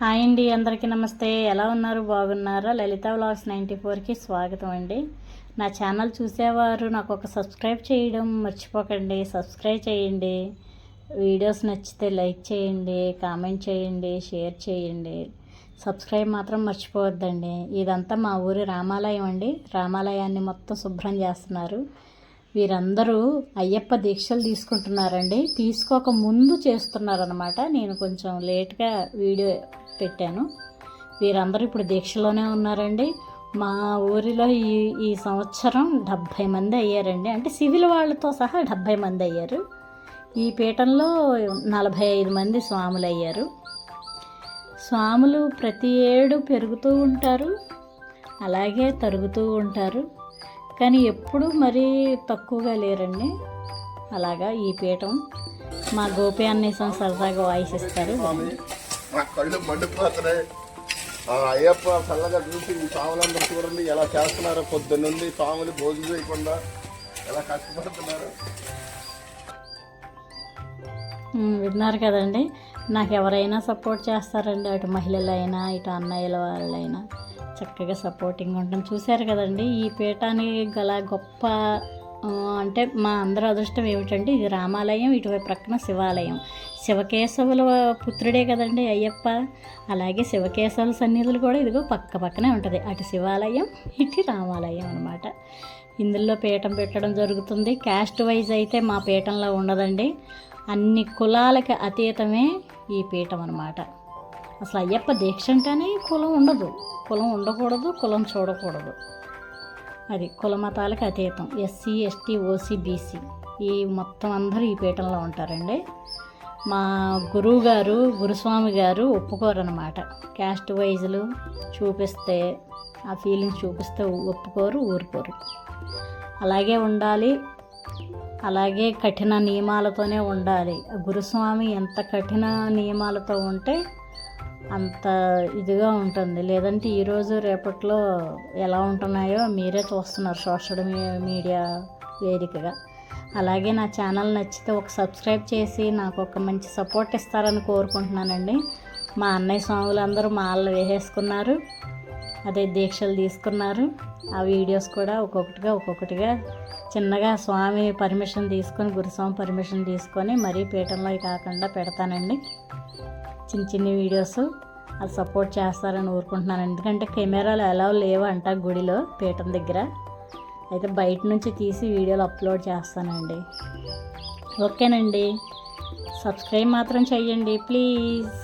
Hi అండి అందరికీ నమస్తే. ఎలా ఉన్నారు? బాగున్నారా? లలిత వ్లాగ్స్ నైంటీ ఫోర్కి స్వాగతం అండి. నా ఛానల్ చూసేవారు నాకు ఒక సబ్స్క్రైబ్ చేయడం మర్చిపోకండి. సబ్స్క్రైబ్ చేయండి. వీడియోస్ నచ్చితే లైక్ చేయండి కామెంట్ చేయండి షేర్ చేయండి. సబ్స్క్రైబ్ మాత్రం మర్చిపోవద్దండి. ఇదంతా మా ఊరి రామాలయం అండి. రామాలయాన్ని మొత్తం శుభ్రం చేస్తున్నారు. వీరందరూ అయ్యప్ప దీక్షలు తీసుకుంటున్నారండి. తీసుకోక ముందు చేస్తున్నారనమాట నేను కొంచెం లేట్గా వీడియో పెట్టాను. వీరందరూ ఇప్పుడు దీక్షలోనే ఉన్నారండి. మా ఊరిలో ఈ ఈ సంవత్సరం డెబ్భై మంది అయ్యారండి. అంటే సివిల్ వాళ్ళతో సహా డెబ్భై మంది అయ్యారు. ఈ పీఠంలో నలభై ఐదు మంది స్వాములు అయ్యారు స్వాములు ప్రతి ఏడు పెరుగుతూ ఉంటారు. అలాగే తరుగుతూ ఉంటారు. కానీ ఎప్పుడూ మరీ తక్కువగా లేరండి. అలాగా ఈ పీఠం మా గోపి అన్నేసం సరదాగా వాయిస్ ఇస్తారు అయ్యప్ప చల్లగా చూసి ఈ స్వాములందరూ చూడండి ఎలా చేస్తున్నారో. పొద్దున్నుండి స్వాములు భోజనం చేయకుండా ఎలా కష్టపడుతున్నారు. విన్నారు కదండి. నాకు ఎవరైనా సపోర్ట్ చేస్తారండి. అటు మహిళలైనా ఇటు అన్నయ్యల వాళ్ళైనా. చక్కగా సపోర్టింగ్ ఉండడం చూశారు కదండి. ఈ పీఠానికి గల గొప్ప అంటే మా అందరి అదృష్టం ఏమిటంటే ఇది రామాలయం ఇటువైపు ప్రక్కన శివాలయం. శివకేశవుల పుత్రుడే కదండి అయ్యప్ప. అలాగే శివకేశవుల సన్నిధులు కూడా ఇదిగో పక్క పక్కనే ఉంటుంది. అటు శివాలయం ఇటు రామాలయం అనమాట ఇందులో పీఠం పెట్టడం జరుగుతుంది. క్యాస్ట్ వైజ్ అయితే మా పీఠంలో ఉండదండి. అన్ని కులాలకి అతీతమే ఈ పీఠం అనమాట అసలు అయ్యప్ప దీక్ష అంటేనే కులం ఉండదు. కులం ఉండకూడదు కులం చూడకూడదు. అది కుల మతాలకు అతీతం. SC ST OC BC. ఈ మొత్తం అందరూ ఈ పీఠంలో ఉంటారండి. మా గురువు గారు గురుస్వామి గారు ఒప్పుకోరనమాట క్యాస్ట్ వైజులు చూపిస్తే ఆ ఫీలింగ్స్ చూపిస్తే ఒప్పుకోరు ఊరుకోరు. అలాగే ఉండాలి. అలాగే కఠిన నియమాలతోనే ఉండాలి. గురుస్వామి ఎంత కఠిన నియమాలతో ఉంటే అంత ఇదిగా ఉంటుంది. లేదంటే ఈరోజు రేపట్లో ఎలా ఉంటున్నాయో మీరే చూస్తున్నారు సోషల్ మీడియా వేదికగా. అలాగే నా ఛానల్ నచ్చితే ఒక సబ్స్క్రైబ్ చేసి నాకు ఒక మంచి సపోర్ట్ ఇస్తారని కోరుకుంటున్నానండి. మా అన్నయ్య స్వాములు అందరూ మాలలు వేసేసుకున్నారు. అదే దీక్షలు తీసుకున్నారు. ఆ వీడియోస్ కూడా ఒక్కొక్కటిగా ఒక్కొక్కటిగా చిన్నగా స్వామి పర్మిషన్ తీసుకొని గురుస్వామి పర్మిషన్ తీసుకొని మరీ పీఠంలో కాకుండా పెడతానండి. చిన్న చిన్న వీడియోస్ అది సపోర్ట్ చేస్తారని ఊరుకుంటున్నాను. ఎందుకంటే కెమెరాలు ఎలా లేవంట గుడిలో పీఠం దగ్గర. అయితే బయట నుంచి తీసి వీడియోలు అప్లోడ్ చేస్తానండి. ఓకేనండి. సబ్స్క్రైబ్ మాత్రం చెయ్యండి ప్లీజ్.